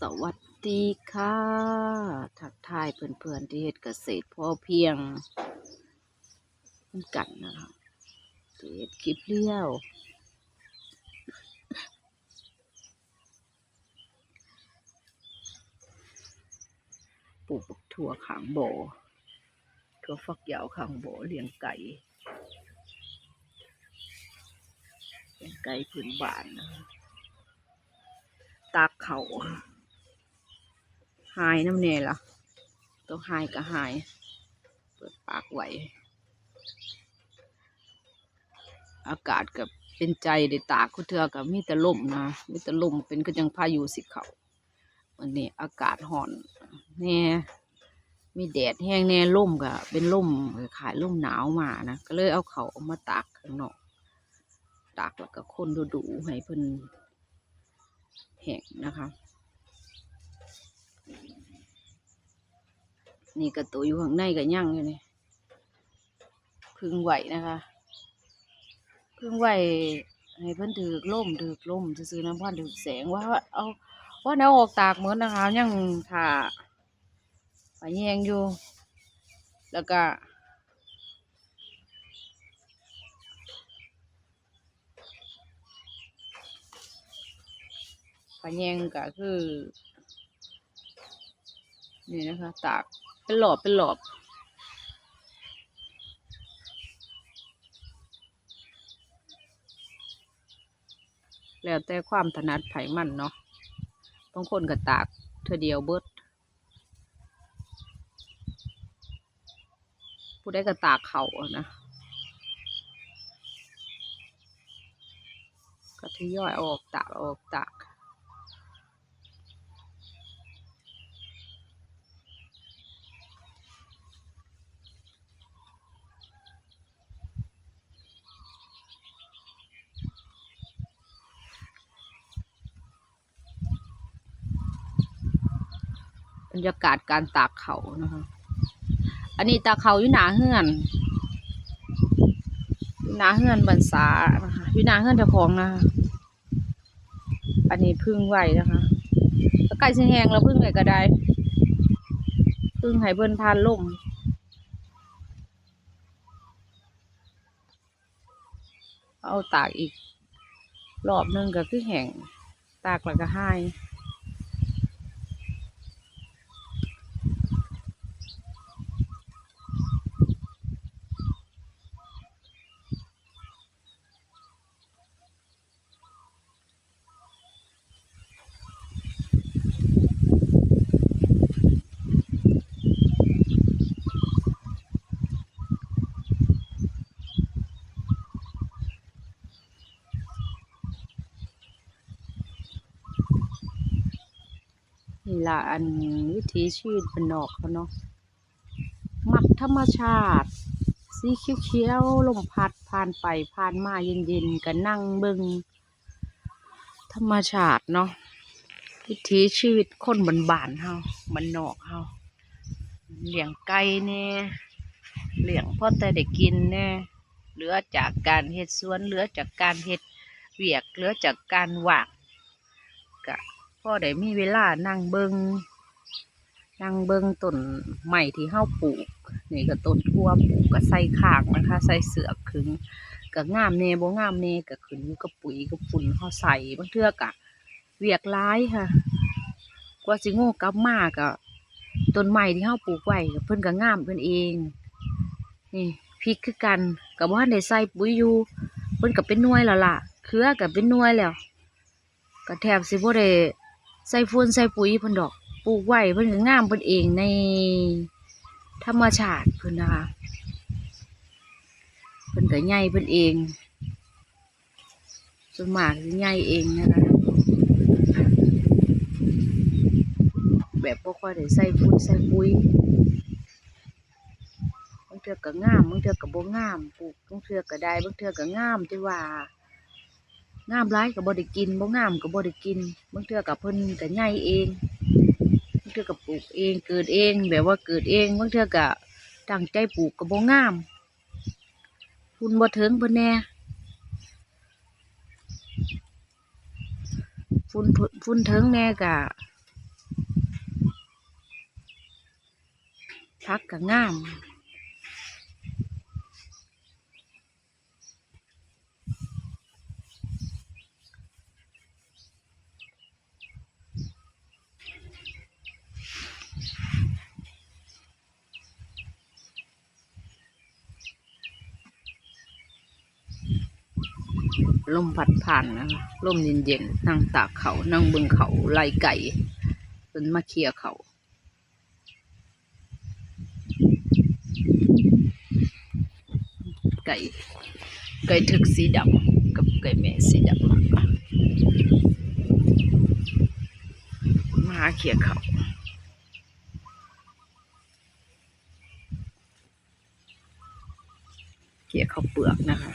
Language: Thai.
สวัสดีค่ะ ทักทายเพื่อนๆที่เฮ็ดเกษตรพอเพียงเหมือนกันนะคะเฮ็ดคลิปเลี้ยวปลูกถั่วขางโบถั่วฟักยาวขางโบเลี้ยงไก่เลี้ยงไก่พื้นบ้านนะตากเขาค่ะ หายน้ำเนล่ะ ตัวหายก็หาย เปิดปากไหว อากาศกับเป็นใจได้ตากคุเทือกับมีแต่ลมนะมีแต่ลมเป็นก็ยังพายุสิเขาวันนี้อากาศห่อนแน่มีแดดแห้งแน่ล่มก็เป็นล่มขายล่มหนาวมานะก็เลยเอาเขาเอามาตากข้างนอกตากแล้วก็คนดูดูให้เพิ่นแห้งนะคะ นี่กระตัวอยู่ข้างในก็ย่างอยู่นี่พึ่งไหวนะคะพึ่งไหวให้เพิ่นถือล่มถือล่มซื้อน้ำพันถือแสงว่าเอาว่าแนวออกตากเหมือนนะคะยังถ่าไปแยงอยู่ แล้วก็ปลาแยงก็คือ นี่นะคะ ตาก เป็นหลอบเป็นหลอบแล้วแต่ความถนัดไผมันเนาะบางคนก็ตากเธอเดียวเบิด ผู้ได้ก็ตากเขาอะนะ ก็ทยอยอออกตากออกตาก บรรยากาศการตากเขานะคะ อันนี้ตากเขาอยู่หนาเฮือนหนาเฮือนบรรษานะคะอยู่หนาเฮือนเจ้าของนะคะอันนี้พึ่งไหวนะคะแล้วไก่สิแหงแล้วพึ่งไหวก็ได้ พึ่งให้เบิ่นทานล่มเอาตากอีก รอบหนึงก็คือแห้งตากแล้วก็ให้ ละอันวิถีชีวิตเป็นนอกเขาเนาะมักธรรมชาติ สีเขียวๆลมพัดผ่านไปผ่านมาเย็นๆก็นั่งเบิงธรรมชาติเนาะวิถีชีวิตคนบนบานเฮาบ้านนอกเฮาเลี้ยงไก่แน่เลี้ยงพ่อแต่ได้กินแน่เหลือจากการเฮ็ดสวนเหลือจากการเฮ็ดเวียกเหลือจากการหว่างก็ พอได้มีเวลานั่งเบิงนั่งเบิงต้นใหม่ที่เฮาปลูก นี่ก็ต้นทั่วปลูกก็ใส่ขางนะคะ ใส่เสือกขึงก็งามแน่บ่งามแน่ก็ขึ้นอยู่กับปุ๋ยกับฝุ่นเฮาใส่บางเทื่อก็เวียกหลายค่ะ กว่าสิโง่กลับมาก็ต้นใหม่ที่เฮาปลูกไว้ก็เพิ่นก็งามเพิ่นเองนี่พริกคือกันก็บ่ทันได้ใส่ปุ๋ยอยู่เพิ่นก็เป็นน่วยแล้วล่ะ เครือก็เป็นน่วยแล้วก็แทบสิบ่ได้ ใส่ฝุ่นใส่ปุ๋ยเพิ่นดอก ปลูกไว้เพิ่นก็งามเพิ่นเองในธรรมชาติเพิ่นนะคะเพิ่นก็ใหญ่เพิ่นเองส่วนมากสิใหญ่เองนะคะแบบบ่ค่อยได้ใส่ฝุ่นใส่ปุ๋ยบางเทื่อก็งามบางเทื่อก็บ่งามปลูกบางเทื่อก็ได้บางเทื่อก็งามที่ว่า งามร้ายกับบริกินบ่งามกับบริกินบางเทื่อกับเพิ่นกับไงเองบางเทื่อกับปลูกเองเกิดเองแบบว่าเกิดเองบางเทื่อกับตั้งใจปลูกกับบ่งามคุณบ่เถิงเพิ่นแน่ฝุ่นฝุ่นเทิงแน่กะพักกับงาม ลมพัดผ่านนะคะลมเย็นๆนั่งตากเขานั่งบึงเขาไล่ไก่เป็นมาเคลียเขาไก่ไก่ถึกสีดำกับไก่แม่สีดำมาเคลียเขาเคลียเขาเปลือกนะคะ